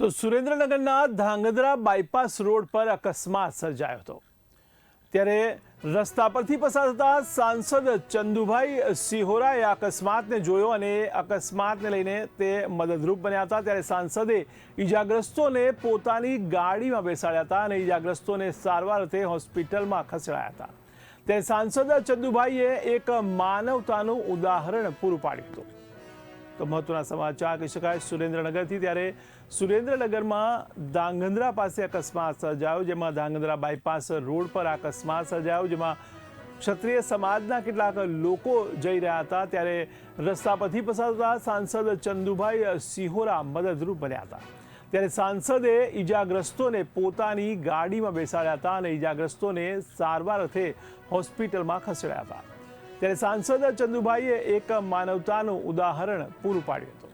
તો સુરેન્દ્રનગરના Dhrangadhra bypass road પર અકસ્માત સર્જાયો હતો. ત્યારે રસ્તા પરથી પસાર થતા સાંસદ ચંદુભાઈ સિહોરાએ અકસ્માતને જોયો અને અકસ્માતને લઈને તે મદદરૂપ બન્યા હતા. ત્યારે સાંસદે ઈજાગ્રસ્તોને પોતાની ગાડીમાં બેસાડ્યા હતા અને ઈજાગ્રસ્તોને સારવાર અર્થે હોસ્પિટલમાં ખસેડાયા હતા. ત્યારે સાંસદ ચંદુભાઈએ એક માનવતાનું ઉદાહરણ પૂરું પાડ્યું હતું. તો મહત્વના સમાચાર કહી શકાય સુરેન્દ્રનગરથી ત્યારે સુરેન્દ્રનગરમાં ધાંગધ્રા પાસે અકસ્માત સર્જાયો જેમાં ધાંગધ્રા બાયપાસ રોડ પર આ અકસ્માત સર્જાયો જેમાં ક્ષત્રિય સમાજના કેટલાક લોકો જઈ રહ્યા હતા ત્યારે રસ્તા પરથી પસાર થતા સાંસદ ચંદુભાઈ સિહોરા મદદરૂપ બન્યા હતા ત્યારે સાંસદે ઈજાગ્રસ્તોને પોતાની ગાડીમાં બેસાડ્યા હતા અને ઈજાગ્રસ્તોને સારવાર અર્થે હોસ્પિટલમાં ખસેડ્યા હતા ત્યારે સાંસદ ચંદુભાઈએ એક માનવતાનું ઉદાહરણ પૂરું પાડ્યું